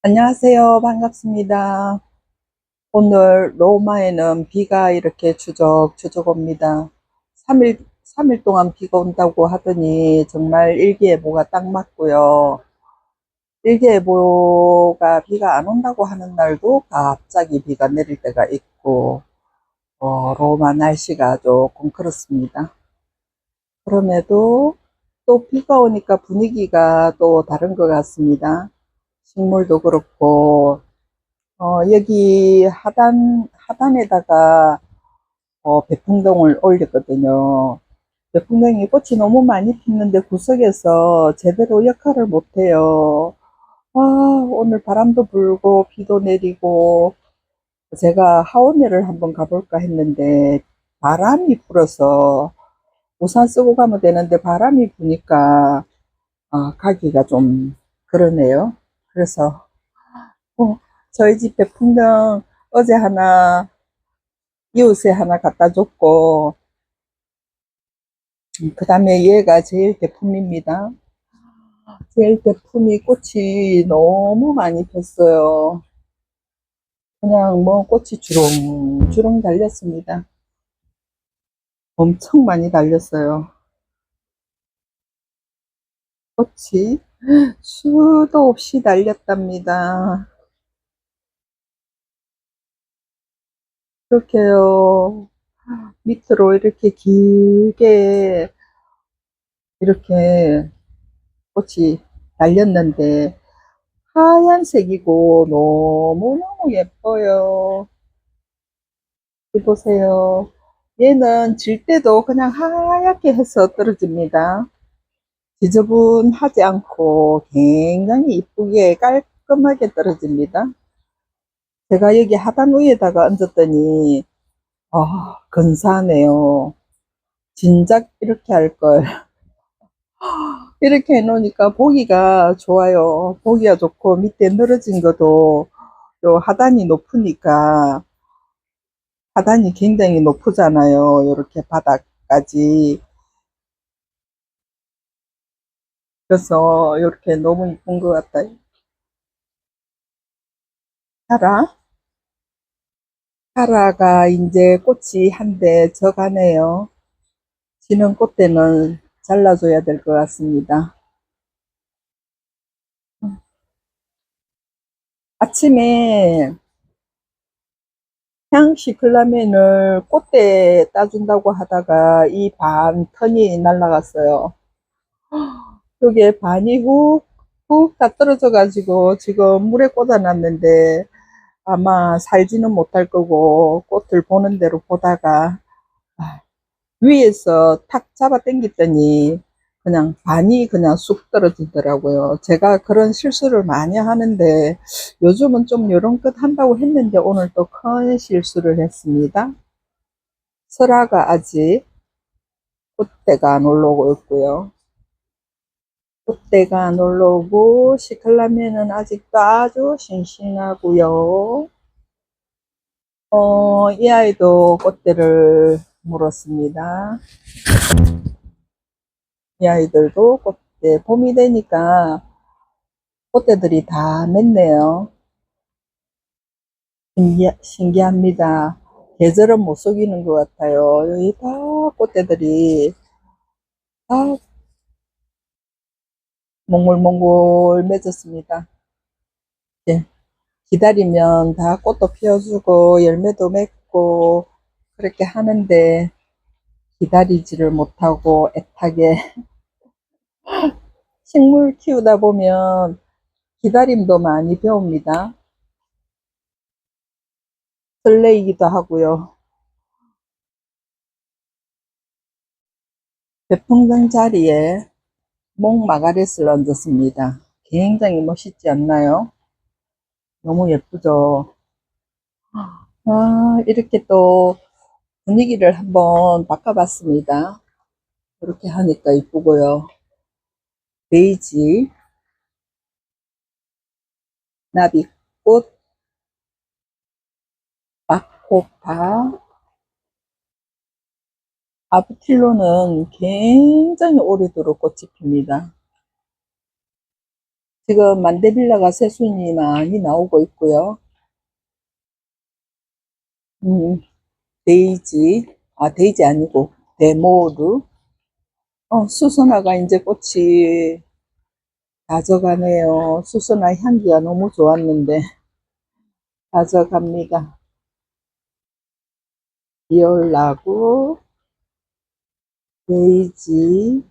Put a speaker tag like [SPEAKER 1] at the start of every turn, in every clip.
[SPEAKER 1] 안녕하세요. 반갑습니다. 오늘 로마에는 비가 이렇게 추적추적 옵니다. 3일, 3일 동안 비가 온다고 하더니 정말 일기예보가 딱 맞고요. 일기예보가 비가 안 온다고 하는 날도 갑자기 비가 내릴 때가 있고, 어, 로마 날씨가 조금 그렇습니다. 그럼에도 또 비가 오니까 분위기가 또 다른 것 같습니다. 식물도 그렇고, 어, 여기 하단, 하단에다가, 어, 배풍덩을 올렸거든요. 배풍덩이 꽃이 너무 많이 피는데 구석에서 제대로 역할을 못해요. 아, 오늘 바람도 불고, 비도 내리고, 제가 하원회를 한번 가볼까 했는데, 바람이 불어서, 우산 쓰고 가면 되는데, 바람이 부니까, 아, 가기가 좀 그러네요. 그래서, 어, 저희 집 배풍등 어제 하나, 이웃에 하나 갖다 줬고, 그 다음에 얘가 제일 대품입니다. 제일 대품이 꽃이 너무 많이 폈어요. 그냥 뭐 꽃이 주렁주렁 달렸습니다. 엄청 많이 달렸어요. 꽃이 수도 없이 달렸답니다. 이렇게요. 밑으로 이렇게 길게 이렇게 꽃이 달렸는데 하얀색이고 너무너무 예뻐요. 이 보세요. 얘는 질 때도 그냥 하얗게 해서 떨어집니다. 지저분하지 않고 굉장히 이쁘게 깔끔하게 떨어집니다. 제가 여기 하단 위에다가 얹었더니 아, 근사하네요. 진작 이렇게 할 걸. 이렇게 해놓으니까 보기가 좋아요. 보기가 좋고 밑에 늘어진 것도 요 하단이 높으니까 하단이 굉장히 높으잖아요. 이렇게 바닥까지. 그래서 이렇게 너무 이쁜 것 같아요. 카라? 카라가 이제 꽃이 한대 져가네요. 지는 꽃대는 잘라줘야 될 것 같습니다. 아침에 향시 클라멘을 꽃대 따준다고 하다가 이 반 턴이 날라갔어요. 여기에 반이 훅, 훅 다 떨어져 가지고 지금 물에 꽂아놨는데 아마 살지는 못할 거고 꽃을 보는 대로 보다가 아, 위에서 탁 잡아 당겼더니 그냥 반이 그냥 쑥 떨어지더라고요. 제가 그런 실수를 많이 하는데 요즘은 좀 요런 것 한다고 했는데 오늘 또 큰 실수를 했습니다. 설화가 아직 꽃대가 안 올라오고 있고요. 꽃대가 안 올라오고 시클라멘은 아직도 아주 싱싱하고요. 어, 이 아이도 꽃대를 물었습니다. 이 아이들도 꽃대, 봄이 되니까 꽃대들이 다 맺네요. 신기, 신기합니다. 계절은 못 속이는 것 같아요. 여기 다 꽃대들이 다 몽골몽골 맺었습니다. 예, 기다리면 다 꽃도 피워주고 열매도 맺고 그렇게 하는데 기다리지를 못하고 애타게 식물 키우다 보면 기다림도 많이 배웁니다. 설레이기도 하고요. 배풍등 자리에 목 마가렛을 얹었습니다. 굉장히 멋있지 않나요? 너무 예쁘죠? 아, 이렇게 또 분위기를 한번 바꿔봤습니다. 이렇게 하니까 이쁘고요. 베이지, 나비꽃, 마코파, 아부틸로는 굉장히 오래도록 꽃이 핍니다. 지금 만데빌라가 새순이 많이 나오고 있고요. 음, 데이지, 아, 데이지 아니고, 데모르. 어, 수선화가 이제 꽃이 다져가네요. 수선화 향기가 너무 좋았는데, 다져갑니다. 비올라고, 데이지,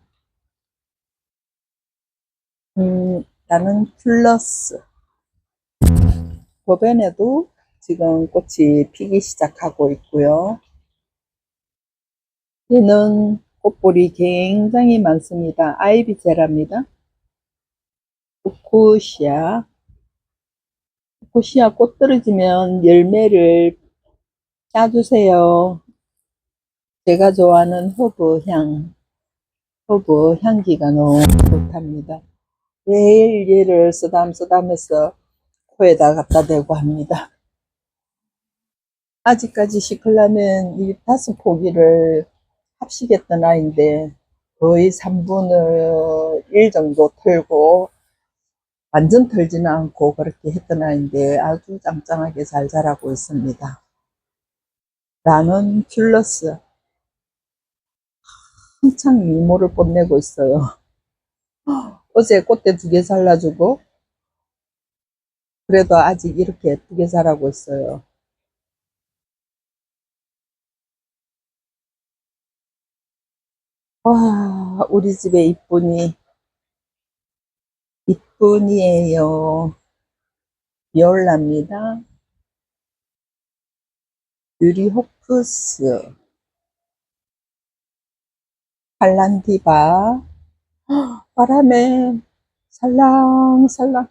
[SPEAKER 1] 음, 나는 플러스. 버벤에도 지금 꽃이 피기 시작하고 있고요. 얘는 꽃볼이 굉장히 많습니다. 아이비제라입니다. 후쿠시아. 후쿠시아 꽃 떨어지면 열매를 따주세요. 제가 좋아하는 허브 향, 허브 향기가 너무 좋답니다. 매일 얘를 쓰담쓰담해서 코에다 갖다 대고 합니다. 아직까지 시클라는 이 다섯 포기를 합식했던 아이인데 거의 3분의 1 정도 털고 완전 털지는 않고 그렇게 했던 아이인데 아주 짱짱하게 잘 자라고 있습니다. 나는 큘러스 한창 미모를 뽐내고 있어요. 어제 꽃대 두 개 잘라주고 그래도 아직 이렇게 예쁘게 자라고 있어요. 와, 우리 집에 이쁜이, 이쁜이에요. 비올라입니다. 유리호크스, 팔란디바, 바람에 살랑살랑.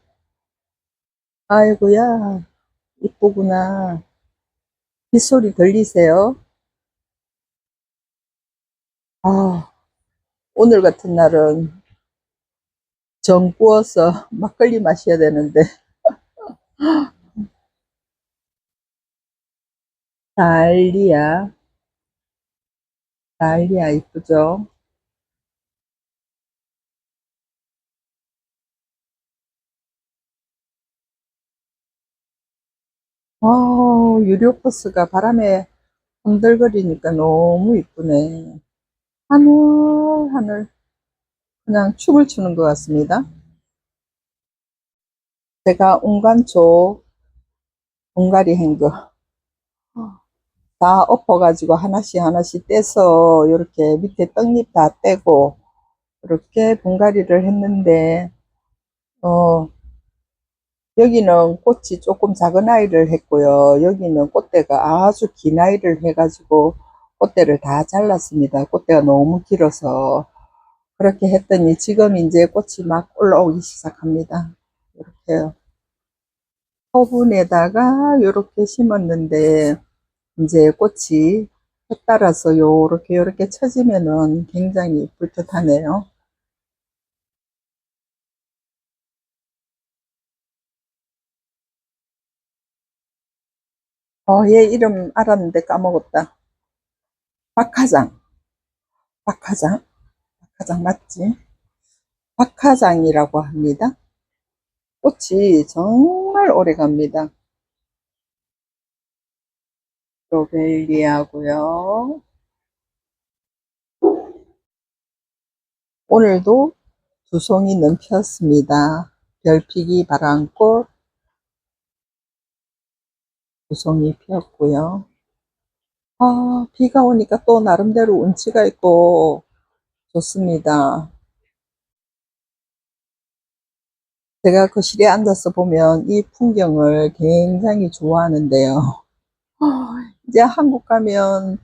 [SPEAKER 1] 아이고야, 이쁘구나. 빗소리 들리세요? 아, 오늘 같은 날은 정 구워서 막걸리 마셔야 되는데. 달리야, 달리야 이쁘죠? 아, 유리오커스가 바람에 흔들거리니까 너무 이쁘네. 하늘, 하늘. 그냥 춤을 추는 것 같습니다. 제가 운간초, 분갈이 한 거. 다 엎어가지고 하나씩 하나씩 떼서 이렇게 밑에 떡잎 다 떼고 이렇게 분갈이를 했는데 어 여기는 꽃이 조금 작은 아이를 했고요. 여기는 꽃대가 아주 긴 아이를 해가지고 꽃대를 다 잘랐습니다. 꽃대가 너무 길어서 그렇게 했더니 지금 이제 꽃이 막 올라오기 시작합니다. 이렇게요. 화분에다가 이렇게 심었는데 이제 꽃이 해 따라서 요렇게 요렇게 쳐지면은 굉장히 불듯하네요. 어, 얘 이름 알았는데 까먹었다. 박하장. 박하장. 박하장 맞지? 박하장이라고 합니다. 꽃이 정말 오래 갑니다. 로벨리아고요. 오늘도 두 송이는 피었습니다. 별피기 바람꽃 두 송이 피었고요. 아, 비가 오니까 또 나름대로 운치가 있고 좋습니다. 제가 거실에 앉아서 보면 이 풍경을 굉장히 좋아하는데요. 이제 한국 가면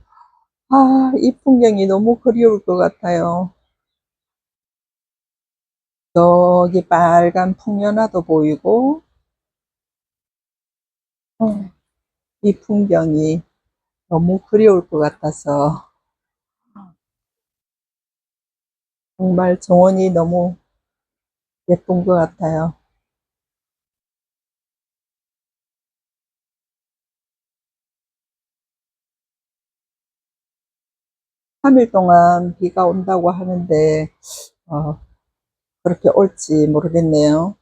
[SPEAKER 1] 아, 이 풍경이 너무 그리울 것 같아요. 저기 빨간 풍년화도 보이고 어, 이 풍경이 너무 그리울 것 같아서 정말 정원이 너무 예쁜 것 같아요. 3일 동안 비가 온다고 하는데 어, 그렇게 올지 모르겠네요.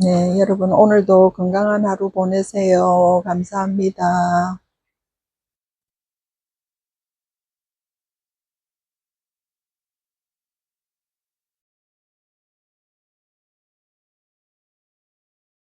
[SPEAKER 1] 네, 여러분 오늘도 건강한 하루 보내세요. 감사합니다.